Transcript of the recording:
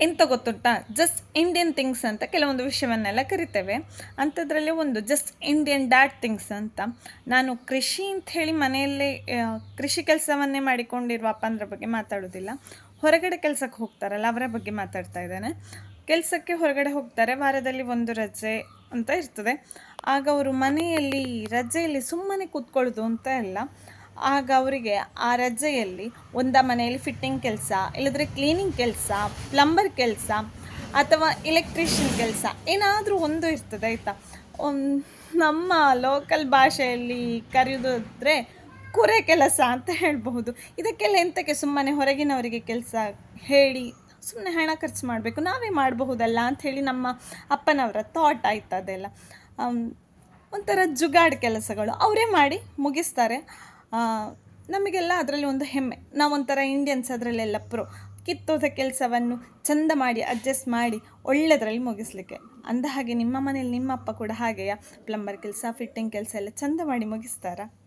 ಎಂತ ಗೊತ್ತುಂಟಾ? Just Indian things ಅಂತ ಕೆಲವೊಂದು ವಿಷಯವನ್ನೆಲ್ಲ ಕರಿತೇವೆ. ಅಂಥದ್ರಲ್ಲಿ ಒಂದು ಜಸ್ಟ್ ಇಂಡಿಯನ್ ಡ್ಯಾಟ್ ಥಿಂಗ್ಸ್ ಅಂತ. ನಾನು ಕೃಷಿ ಅಂತ ಹೇಳಿ ಮನೆಯಲ್ಲೇ ಕೃಷಿ ಕೆಲಸವನ್ನೇ ಮಾಡಿಕೊಂಡಿರುವ ಅಪ್ಪಂದ್ರ ಬಗ್ಗೆ ಮಾತಾಡೋದಿಲ್ಲ. ಹೊರಗಡೆ ಕೆಲಸಕ್ಕೆ ಹೋಗ್ತಾರಲ್ಲ, ಅವರ ಬಗ್ಗೆ ಮಾತಾಡ್ತಾ ಇದ್ದಾನೆ. ಕೆಲಸಕ್ಕೆ ಹೊರಗಡೆ ಹೋಗ್ತಾರೆ, ವಾರದಲ್ಲಿ ಒಂದು ರಜೆ ಅಂತ ಇರ್ತದೆ. ಆಗ ಅವರು ಮನೆಯಲ್ಲಿ, ರಜೆಯಲ್ಲಿ ಸುಮ್ಮನೆ ಕೂತ್ಕೊಳ್ಳೋದು ಅಂತ ಇಲ್ಲ ಆಗ ಅವರಿಗೆ ಆ ರಜೆಯಲ್ಲಿ ಒಂದ ಮನೆಯಲ್ಲಿ ಫಿಟ್ಟಿಂಗ್ ಕೆಲಸ, ಇಲ್ಲದ್ರೆ ಕ್ಲೀನಿಂಗ್ ಕೆಲಸ ಪ್ಲಂಬರ್ ಕೆಲಸ ಅಥವಾ ಎಲೆಕ್ಟ್ರಿಷಿಯನ್ ಕೆಲಸ, ಏನಾದರೂ ಒಂದು ಇರ್ತದೆ ಆಯಿತಾ? ನಮ್ಮ ಲೋಕಲ್ ಭಾಷೆಯಲ್ಲಿ ಕರೆಯೋದಾದರೆ ಕುರೆ ಕೆಲಸ ಅಂತ ಹೇಳಬಹುದು. ಇದಕ್ಕೆಲ್ಲ ಎಂತಕ್ಕೆ ಸುಮ್ಮನೆ ಹೊರಗಿನವರಿಗೆ ಕೆಲಸ ಹೇಳಿ ಸುಮ್ಮನೆ ಹಣ ಖರ್ಚು ಮಾಡಬೇಕು, ನಾವೇ ಮಾಡಬಹುದಲ್ಲ ಹೇಳಿ ನಮ್ಮ ಅಪ್ಪನವರ ಥಾಟ್ ಆಯ್ತು ಅದೆಲ್ಲ ಒಂಥರ ಜುಗಾಡ್ ಕೆಲಸಗಳು. ಅವರೇ ಮಾಡಿ ಮುಗಿಸ್ತಾರೆ. ನಮಗೆಲ್ಲ ಅದರಲ್ಲಿ ಒಂದು ಹೆಮ್ಮೆ. ನಾವೊಂಥರ ಇಂಡಿಯನ್ಸ್ ಅದರಲ್ಲೆಲ್ಲ ಪ್ರೋ ಕಿತ್ತೋದ ಕೆಲಸವನ್ನು ಚಂದ ಮಾಡಿ ಅಡ್ಜಸ್ಟ್ ಮಾಡಿ ಒಳ್ಳೆಯದ್ರಲ್ಲಿ ಮುಗಿಸ್ಲಿಕ್ಕೆ. ಅಂದ ಹಾಗೆ ನಿಮ್ಮ ಮನೇಲಿ ನಿಮ್ಮ ಅಪ್ಪ ಕೂಡ ಹಾಗೆಯಾ? ಪ್ಲಂಬರ್ ಕೆಲಸ ಫಿಟ್ಟಿಂಗ್ ಕೆಲಸ ಎಲ್ಲ ಚಂದ ಮಾಡಿ ಮುಗಿಸ್ತಾರಾ?